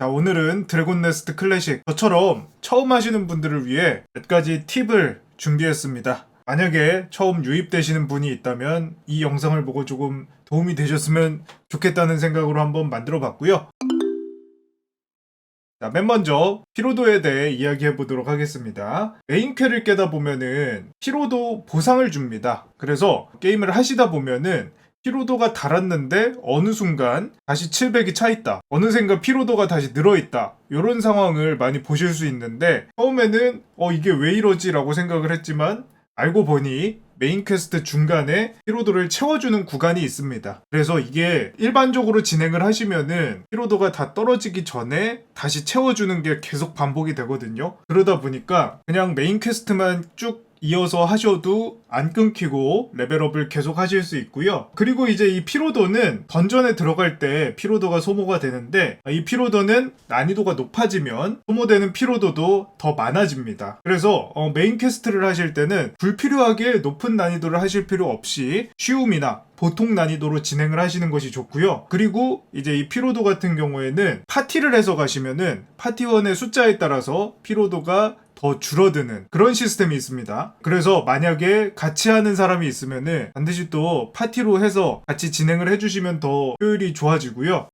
자, 오늘은 드래곤 네스트 클래식. 저처럼 처음 하시는 분들을 위해 몇 가지 팁을 준비했습니다. 만약에 처음 유입되시는 분이 있다면 이 영상을 보고 조금 도움이 되셨으면 좋겠다는 생각으로 한번 만들어 봤고요. 자, 맨 먼저 피로도에 대해 이야기해 보도록 하겠습니다. 메인캐를 깨다 보면은 피로도 보상을 줍니다. 그래서 게임을 하시다 보면은 피로도가 달았는데 어느 순간 다시 700이 차 있다. 어느샌가 피로도가 다시 늘어 있다. 이런 상황을 많이 보실 수 있는데 처음에는 어 이게 왜 이러지라고 생각을 했지만 알고 보니 메인 퀘스트 중간에 피로도를 채워주는 구간이 있습니다. 그래서 이게 일반적으로 진행을 하시면은 피로도가 다 떨어지기 전에 다시 채워주는 게 계속 반복이 되거든요. 그러다 보니까 그냥 메인 퀘스트만 쭉 이어서 하셔도 안 끊기고 레벨업을 계속 하실 수 있고요. 그리고 이제 이 피로도는 던전에 들어갈 때 피로도가 소모가 되는데 이 피로도는 난이도가 높아지면 소모되는 피로도도 더 많아집니다. 그래서 어, 메인 퀘스트를 하실 때는 불필요하게 높은 난이도를 하실 필요 없이 쉬움이나 보통 난이도로 진행을 하시는 것이 좋고요. 그리고 이제 이 피로도 같은 경우에는 파티를 해서 가시면은 파티원의 숫자에 따라서 피로도가 더 줄어드는 그런 시스템이 있습니다. 그래서 만약에 같이 하는 사람이 있으면은 반드시 또 파티로 해서 같이 진행을 해주시면 더 효율이 좋아지고요.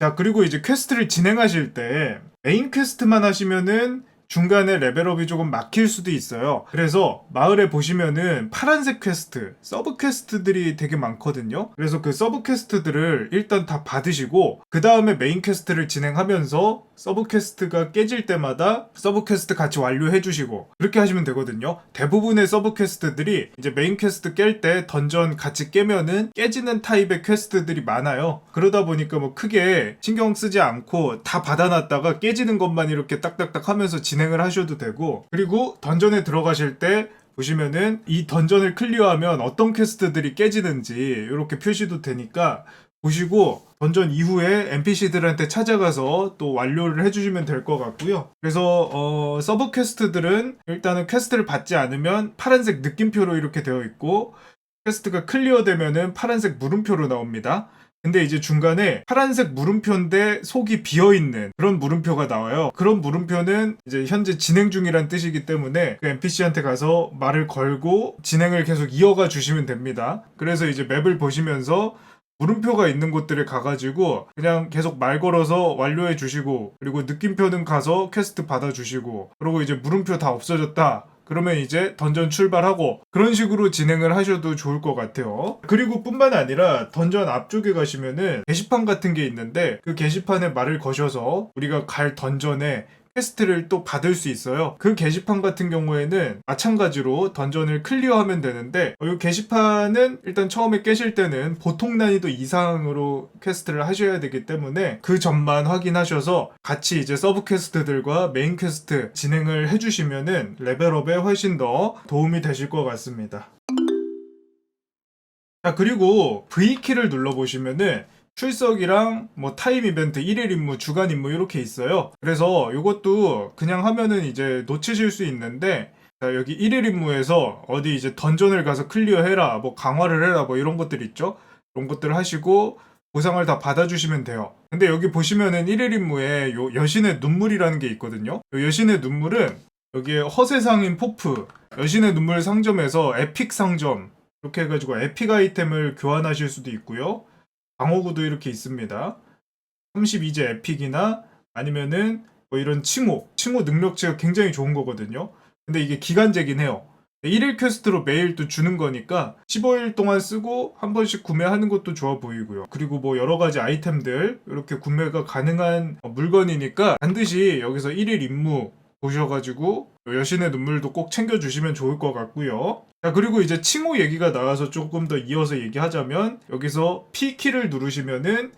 자, 그리고 이제 퀘스트를 진행하실 때 메인 퀘스트만 하시면은 중간에 레벨업이 조금 막힐 수도 있어요. 그래서 마을에 보시면은 파란색 퀘스트, 서브 퀘스트들이 되게 많거든요. 그래서 그 서브 퀘스트들을 일단 다 받으시고 그 다음에 메인 퀘스트를 진행하면서 서브 퀘스트가 깨질 때마다 서브 퀘스트 같이 완료해 주시고 그렇게 하시면 되거든요. 대부분의 서브 퀘스트들이 이제 메인 퀘스트 깰 때 던전 같이 깨면은 깨지는 타입의 퀘스트들이 많아요. 그러다 보니까 뭐 크게 신경 쓰지 않고 다 받아놨다가 깨지는 것만 이렇게 딱딱딱 하면서 진행 을 하셔도 되고 그리고 던전에 들어가실 때 보시면은 이 던전을 클리어하면 어떤 퀘스트들이 깨지는지 이렇게 표시도 되니까 보시고 던전 이후에 NPC들한테 찾아가서 또 완료를 해주시면 될 것 같고요. 그래서 어, 서브 퀘스트들은 일단은 퀘스트를 받지 않으면 파란색 느낌표로 이렇게 되어 있고 퀘스트가 클리어되면은 파란색 물음표로 나옵니다. 근데 이제 중간에 파란색 물음표인데 속이 비어 있는 그런 물음표가 나와요. 그런 물음표는 이제 현재 진행 중이란 뜻이기 때문에 그 NPC한테 가서 말을 걸고 진행을 계속 이어가 주시면 됩니다. 그래서 이제 맵을 보시면서 물음표가 있는 곳들에 가가지고 그냥 계속 말 걸어서 완료해 주시고 그리고 느낌표는 가서 퀘스트 받아 주시고 그리고 이제 물음표 다 없어졌다. 그러면 이제 던전 출발하고 그런 식으로 진행을 하셔도 좋을 것 같아요. 그리고 뿐만 아니라 던전 앞쪽에 가시면은 게시판 같은 게 있는데 그 게시판에 말을 거셔서 우리가 갈 던전에 퀘스트를 또 받을 수 있어요. 그 게시판 같은 경우에는 마찬가지로 던전을 클리어하면 되는데 이 게시판은 일단 처음에 깨실 때는 보통 난이도 이상으로 퀘스트를 하셔야 되기 때문에 그 점만 확인하셔서 같이 이제 서브 퀘스트들과 메인 퀘스트 진행을 해주시면은 레벨업에 훨씬 더 도움이 되실 것 같습니다. 자 그리고 V키를 눌러보시면은 출석이랑 뭐 타임 이벤트, 일일 임무, 주간 임무 이렇게 있어요. 그래서 이것도 그냥 하면은 이제 놓치실 수 있는데 자, 여기 일일 임무에서 어디 이제 던전을 가서 클리어해라, 뭐 강화를 해라, 뭐 이런 것들 있죠. 그런 것들 하시고 보상을 다 받아주시면 돼요. 근데 여기 보시면은 일일 임무에 요 여신의 눈물이라는 게 있거든요. 요 여신의 눈물은 여기에 허세상인 포프, 여신의 눈물 상점에서 에픽 상점 이렇게 해가지고 에픽 아이템을 교환하실 수도 있고요. 방어구도 이렇게 있습니다. 32제 에픽이나 아니면은 뭐 이런 칭호, 칭호 능력치가 굉장히 좋은 거거든요. 근데 이게 기간제긴 해요. 1일 퀘스트로 매일 또 주는 거니까 15일 동안 쓰고 한 번씩 구매하는 것도 좋아 보이고요. 그리고 뭐 여러 가지 아이템들 이렇게 구매가 가능한 물건이니까 반드시 여기서 1일 임무 보셔가지고 여신의 눈물도 꼭 챙겨주시면 좋을 것 같고요. 자 그리고 이제 칭호 얘기가 나와서 조금 더 이어서 얘기하자면 여기서 P키를 누르시면은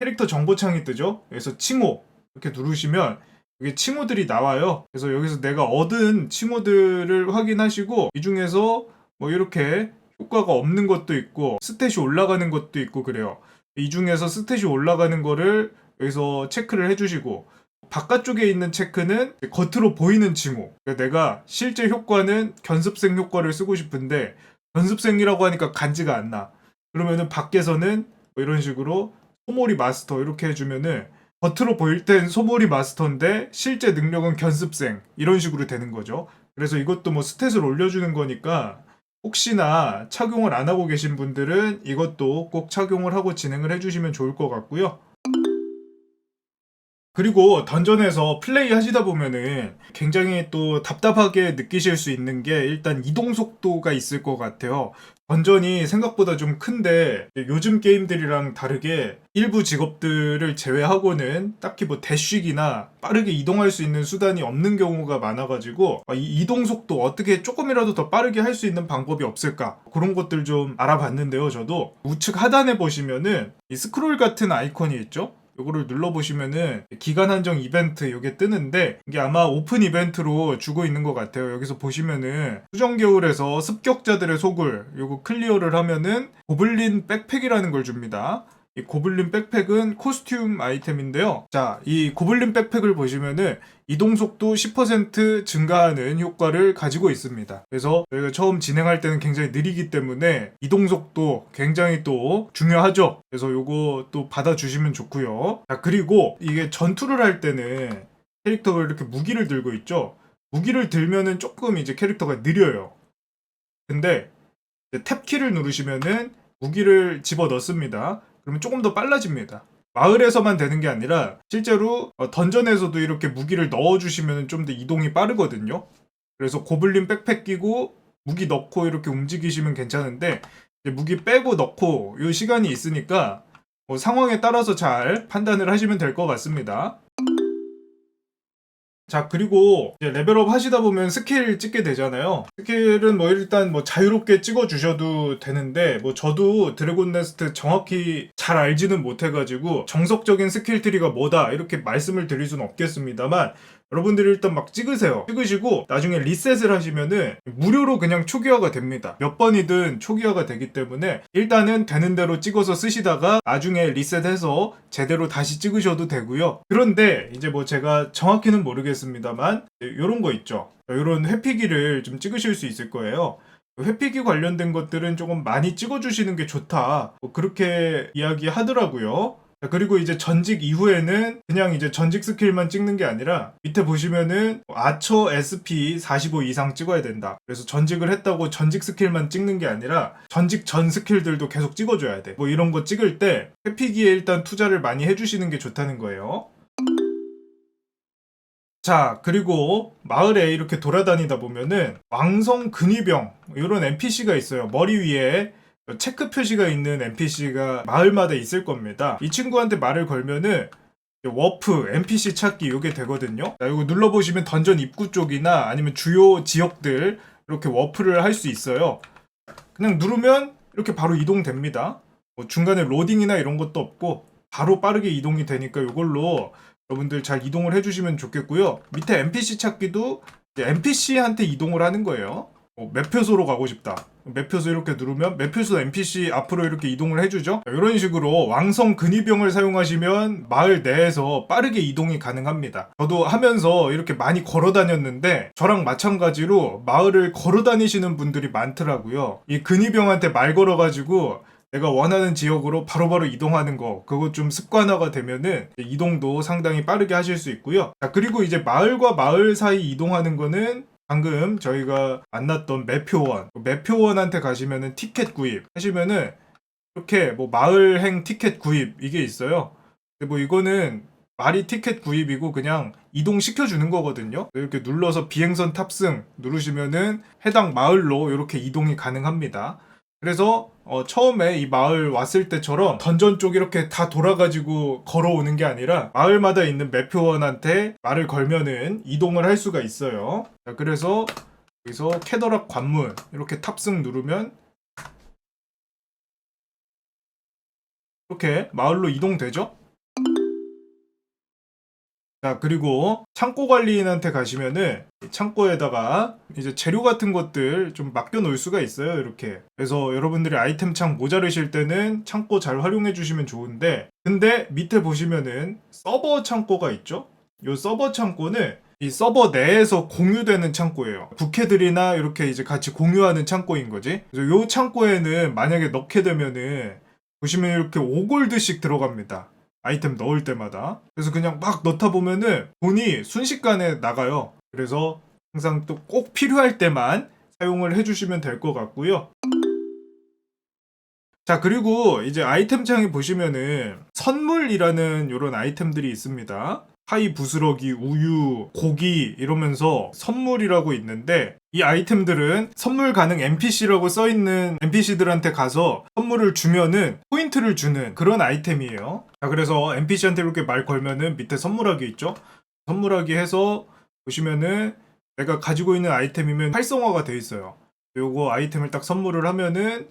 캐릭터 정보창이 뜨죠. 그래서 칭호 이렇게 누르시면 여기 칭호들이 나와요. 그래서 여기서 내가 얻은 칭호들을 확인하시고 이 중에서 뭐 이렇게 효과가 없는 것도 있고 스탯이 올라가는 것도 있고 그래요. 이 중에서 스탯이 올라가는 거를 여기서 체크를 해주시고 바깥쪽에 있는 체크는 겉으로 보이는 징후. 그러니까 내가 실제 효과는 견습생 효과를 쓰고 싶은데 견습생이라고 하니까 간지가 안 나. 그러면은 밖에서는 뭐 이런 식으로 소모리 마스터 이렇게 해주면은 겉으로 보일 땐 소모리 마스터인데 실제 능력은 견습생 이런 식으로 되는 거죠. 그래서 이것도 뭐 스탯을 올려주는 거니까 혹시나 착용을 안 하고 계신 분들은 이것도 꼭 착용을 하고 진행을 해주시면 좋을 것 같고요. 그리고 던전에서 플레이 하시다 보면은 굉장히 또 답답하게 느끼실 수 있는 게 일단 이동 속도가 있을 것 같아요. 던전이 생각보다 좀 큰데 요즘 게임들이랑 다르게 일부 직업들을 제외하고는 딱히 뭐 대쉬기나 빠르게 이동할 수 있는 수단이 없는 경우가 많아가지고 아, 이 이동 속도 어떻게 조금이라도 더 빠르게 할 수 있는 방법이 없을까 그런 것들 좀 알아봤는데요. 저도 우측 하단에 보시면은 이 스크롤 같은 아이콘이 있죠. 요거를 눌러보시면은 기간 한정 이벤트 요게 뜨는데 이게 아마 오픈 이벤트로 주고 있는 것 같아요. 여기서 보시면은 수정 겨울에서 습격자들의 속을 요거 클리어를 하면은 고블린 백팩이라는 걸 줍니다. 이 고블린 백팩은 코스튬 아이템인데요. 자, 이 고블린 백팩을 보시면은 이동 속도 10% 증가하는 효과를 가지고 있습니다. 그래서 저희가 처음 진행할 때는 굉장히 느리기 때문에 이동 속도 굉장히 또 중요하죠. 그래서 요거 또 받아주시면 좋고요. 자, 그리고 이게 전투를 할 때는 캐릭터가 이렇게 무기를 들고 있죠. 무기를 들면은 조금 이제 캐릭터가 느려요. 근데 탭키를 누르시면은 무기를 집어 넣습니다. 그러면 조금 더 빨라집니다. 마을에서만 되는 게 아니라 실제로 어, 던전에서도 이렇게 무기를 넣어주시면 좀 더 이동이 빠르거든요. 그래서 고블린 백팩 끼고 무기 넣고 이렇게 움직이시면 괜찮은데 무기 빼고 넣고 이 시간이 있으니까 뭐 상황에 따라서 잘 판단을 하시면 될 것 같습니다. 자 그리고 이제 레벨업 하시다 보면 스킬 찍게 되잖아요. 스킬은 뭐 일단 뭐 자유롭게 찍어 주셔도 되는데 뭐 저도 드래곤 네스트 정확히 잘 알지는 못해가지고 정석적인 스킬 트리가 뭐다 이렇게 말씀을 드릴 수는 없겠습니다만 여러분들이 일단 막 찍으세요. 찍으시고 나중에 리셋을 하시면은 무료로 그냥 초기화가 됩니다. 몇 번이든 초기화가 되기 때문에 일단은 되는 대로 찍어서 쓰시다가 나중에 리셋해서 제대로 다시 찍으셔도 되고요. 그런데 이제 뭐 제가 정확히는 모르겠습니다만 이런 거 있죠. 이런 회피기를 좀 찍으실 수 있을 거예요. 회피기 관련된 것들은 조금 많이 찍어주시는 게 좋다. 뭐 그렇게 이야기하더라고요 자, 그리고 이제 전직 이후에는 그냥 이제 전직 스킬만 찍는 게 아니라 밑에 보시면은 아처 SP 45 이상 찍어야 된다. 그래서 전직을 했다고 전직 스킬만 찍는 게 아니라 전직 전 스킬들도 계속 찍어줘야 돼. 뭐 이런 거 찍을 때 회피기에 일단 투자를 많이 해주시는 게 좋다는 거예요. 자, 그리고 마을에 이렇게 돌아다니다 보면은 왕성 근위병 이런 NPC가 있어요. 머리 위에 체크 표시가 있는 NPC가 마을마다 있을 겁니다. 이 친구한테 말을 걸면은 워프, NPC 찾기 요게 되거든요. 자, 이거 눌러보시면 던전 입구 쪽이나 아니면 주요 지역들 이렇게 워프를 할 수 있어요. 그냥 누르면 이렇게 바로 이동됩니다. 뭐 중간에 로딩이나 이런 것도 없고 바로 빠르게 이동이 되니까 이걸로 여러분들 잘 이동을 해주시면 좋겠고요. 밑에 NPC 찾기도 NPC한테 이동을 하는 거예요. 뭐 매표소로 가고 싶다. 매표소 이렇게 누르면 매표소 NPC 앞으로 이렇게 이동을 해주죠. 이런 식으로 왕성 근위병을 사용하시면 마을 내에서 빠르게 이동이 가능합니다. 저도 하면서 이렇게 많이 걸어 다녔는데 저랑 마찬가지로 마을을 걸어 다니시는 분들이 많더라고요. 이 근위병한테 말 걸어가지고 내가 원하는 지역으로 바로바로 이동하는 거 그거 좀 습관화가 되면은 이동도 상당히 빠르게 하실 수 있고요. 자, 그리고 이제 마을과 마을 사이 이동하는 거는 방금 저희가 만났던 매표원 매표원한테 가시면은 티켓 구입 하시면은 이렇게 뭐 마을행 티켓 구입 이게 있어요. 근데 뭐 이거는 말이 티켓 구입이고 그냥 이동시켜 주는 거거든요. 이렇게 눌러서 비행선 탑승 누르시면은 해당 마을로 이렇게 이동이 가능합니다. 그래서 어, 처음에 이 마을 왔을 때처럼 던전 쪽 이렇게 다 돌아가지고 걸어오는 게 아니라 마을마다 있는 매표원한테 말을 걸면은 이동을 할 수가 있어요. 자, 그래서 여기서 캐더락 관문 이렇게 탑승 누르면 이렇게 마을로 이동되죠? 자, 그리고 창고 관리인한테 가시면은 이 창고에다가 이제 재료 같은 것들 좀 맡겨 놓을 수가 있어요. 이렇게. 그래서 여러분들이 아이템 창 모자르실 때는 창고 잘 활용해 주시면 좋은데 근데 밑에 보시면은 서버 창고가 있죠? 요 서버 창고는 이 서버 내에서 공유되는 창고예요. 부캐들이나 이렇게 이제 같이 공유하는 창고인 거지. 그래서 요 창고에는 만약에 넣게 되면은 보시면 이렇게 5골드씩 들어갑니다. 아이템 넣을 때마다. 그래서 그냥 막 넣다 보면은 돈이 순식간에 나가요. 그래서 항상 또 꼭 필요할 때만 사용을 해주시면 될 것 같고요. 자, 그리고 이제 아이템 창에 보시면은 선물이라는 이런 아이템들이 있습니다. 하이 부스러기, 우유, 고기 이러면서 선물이라고 있는데 이 아이템들은 선물 가능 NPC라고 써 있는 NPC들한테 가서 선물을 주면은 포인트를 주는 그런 아이템이에요. 자, 그래서 NPC한테 이렇게 말 걸면은 밑에 선물하기 있죠? 선물하기 해서 보시면은 내가 가지고 있는 아이템이면 활성화가 돼 있어요. 요거 아이템을 딱 선물을 하면은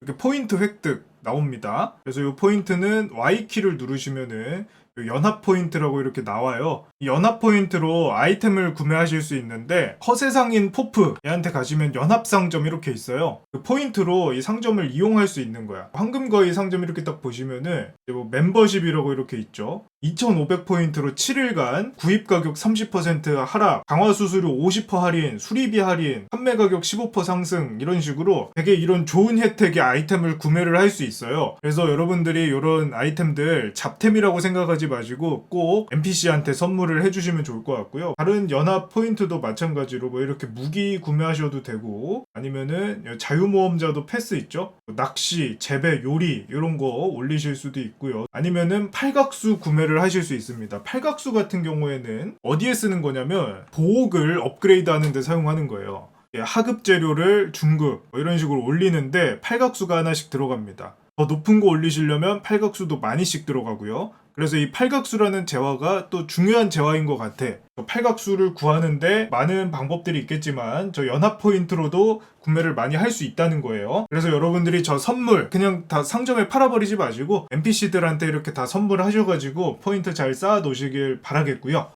이렇게 포인트 획득 나옵니다. 그래서 이 포인트는 Y키를 누르시면은 요 연합 포인트라고 이렇게 나와요. 이 연합 포인트로 아이템을 구매하실 수 있는데 허세상인 포프 얘한테 가시면 연합 상점 이렇게 있어요. 그 포인트로 이 상점을 이용할 수 있는 거야. 황금거의 상점 이렇게 딱 보시면은 뭐 멤버십이라고 이렇게 있죠. 2,500포인트로 7일간 구입 가격 30% 하락, 강화 수수료 50% 할인, 수리비 할인, 판매 가격 15% 상승 이런 식으로 되게 이런 좋은 혜택의 아이템을 구매를 할 수 있어요. 그래서 여러분들이 이런 아이템들 잡템이라고 생각하지 마시고 꼭 NPC한테 선물을 해주시면 좋을 것 같고요. 다른 연합 포인트도 마찬가지로 뭐 이렇게 무기 구매하셔도 되고 아니면은 자유모험자도 패스 있죠. 뭐 낚시, 재배, 요리 이런 거 올리실 수도 있고요. 아니면은 팔각수 구매를 하실 수 있습니다. 팔각수 같은 경우에는 어디에 쓰는 거냐면 보옥을 업그레이드 하는데 사용하는 거예요. 예, 하급 재료를 중급 뭐 이런 식으로 올리는데 팔각수가 하나씩 들어갑니다. 더 높은 거 올리시려면 팔각수도 많이씩 들어가고요. 그래서 이 팔각수라는 재화가 또 중요한 재화인 것 같아. 팔각수를 구하는데 많은 방법들이 있겠지만 저 연합 포인트로도 구매를 많이 할 수 있다는 거예요. 그래서 여러분들이 저 선물 그냥 다 상점에 팔아버리지 마시고 NPC들한테 이렇게 다 선물하셔가지고 포인트 잘 쌓아 놓으시길 바라겠고요.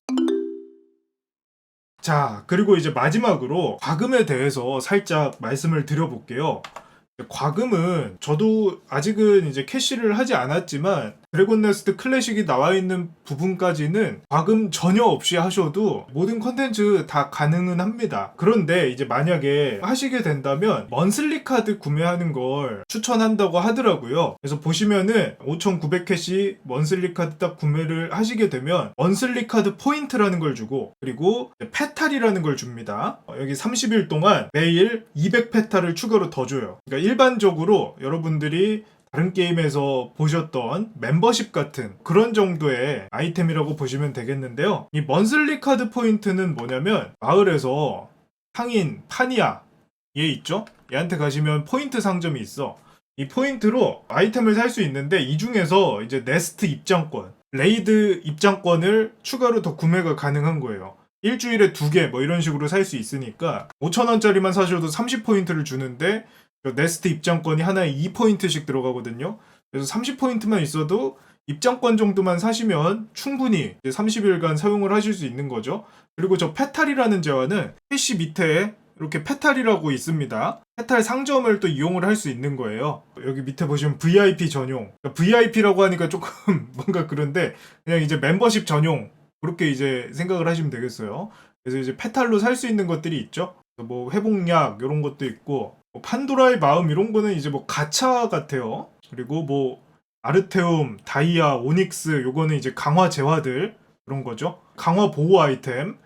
자, 그리고 이제 마지막으로 과금에 대해서 살짝 말씀을 드려볼게요. 과금은 저도 아직은 이제 캐시를 하지 않았지만 드래곤 네스트 클래식이 나와 있는 부분까지는 과금 전혀 없이 하셔도 모든 컨텐츠 다 가능은 합니다. 그런데 이제 만약에 하시게 된다면 먼슬리 카드 구매하는 걸 추천한다고 하더라고요. 그래서 보시면은 5,900 캐시 먼슬리 카드 딱 구매를 하시게 되면 먼슬리 카드 포인트라는 걸 주고 그리고 페탈이라는 걸 줍니다. 어, 여기 30일 동안 매일 200 페탈을 추가로 더 줘요. 그러니까 일반적으로 여러분들이 다른 게임에서 보셨던 멤버십 같은 그런 정도의 아이템이라고 보시면 되겠는데요. 이 먼슬리 카드 포인트는 뭐냐면 마을에서 상인 파니아 얘 있죠? 얘한테 가시면 포인트 상점이 있어. 이 포인트로 아이템을 살 수 있는데 이 중에서 이제 네스트 입장권, 레이드 입장권을 추가로 더 구매가 가능한 거예요. 일주일에 두 개 뭐 이런 식으로 살 수 있으니까 5천원짜리만 사셔도 30포인트를 주는데 저 네스트 입장권이 하나에 2포인트씩 들어가거든요. 그래서 30포인트만 있어도 입장권 정도만 사시면 충분히 30일간 사용을 하실 수 있는 거죠. 그리고 저 페탈이라는 재화는 캐시 밑에 이렇게 페탈이라고 있습니다. 페탈 상점을 또 이용을 할 수 있는 거예요. 여기 밑에 보시면 VIP 전용. VIP라고 하니까 조금 뭔가 그런데 그냥 이제 멤버십 전용 그렇게 이제 생각을 하시면 되겠어요. 그래서 이제 페탈로 살 수 있는 것들이 있죠. 뭐 회복약 이런 것도 있고 뭐 판도라의 마음 이런 거는 이제 뭐 가차 같아요. 그리고 뭐 아르테움, 다이아, 오닉스 요거는 이제 강화 재화들 그런 거죠. 강화 보호 아이템.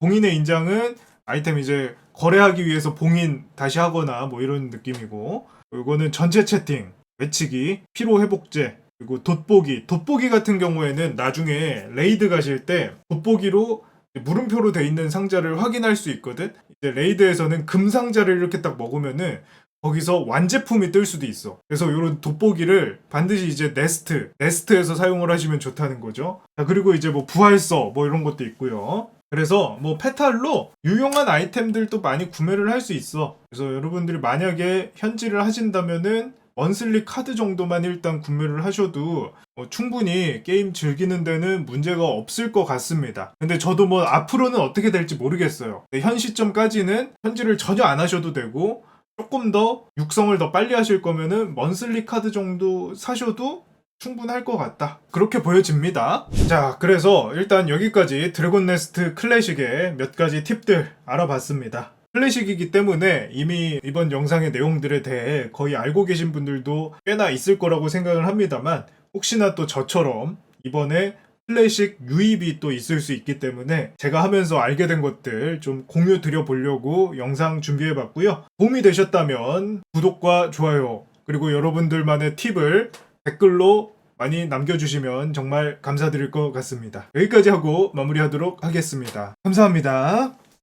봉인의 인장은 아이템 이제 거래하기 위해서 봉인 다시 하거나 뭐 이런 느낌이고 요거는 전체 채팅, 외치기, 피로 회복제, 그리고 돋보기. 돋보기 같은 경우에는 나중에 레이드 가실 때 돋보기로 물음표로 돼 있는 상자를 확인할 수 있거든. 레이드에서는 금 상자를 이렇게 딱 먹으면은 거기서 완제품이 뜰 수도 있어. 그래서 이런 돋보기를 반드시 이제 네스트, 네스트에서 사용을 하시면 좋다는 거죠. 자, 그리고 이제 뭐 부활서 뭐 이런 것도 있고요. 그래서 뭐 페탈로 유용한 아이템들도 많이 구매를 할 수 있어. 그래서 여러분들이 만약에 현질을 하신다면은 먼슬리 카드 정도만 일단 구매를 하셔도 어, 충분히 게임 즐기는 데는 문제가 없을 것 같습니다. 근데 저도 뭐 앞으로는 어떻게 될지 모르겠어요. 현 시점까지는 현질을 전혀 안 하셔도 되고 조금 더 육성을 더 빨리 하실 거면은 먼슬리 카드 정도 사셔도 충분할 것 같다. 그렇게 보여집니다. 자, 그래서 일단 여기까지 드래곤 네스트 클래식의 몇 가지 팁들 알아봤습니다. 클래식이기 때문에 이미 이번 영상의 내용들에 대해 거의 알고 계신 분들도 꽤나 있을 거라고 생각을 합니다만 혹시나 또 저처럼 이번에 클래식 유입이 또 있을 수 있기 때문에 제가 하면서 알게 된 것들 좀 공유 드려 보려고 영상 준비해 봤고요. 도움이 되셨다면 구독과 좋아요 그리고 여러분들만의 팁을 댓글로 많이 남겨주시면 정말 감사드릴 것 같습니다. 여기까지 하고 마무리하도록 하겠습니다. 감사합니다.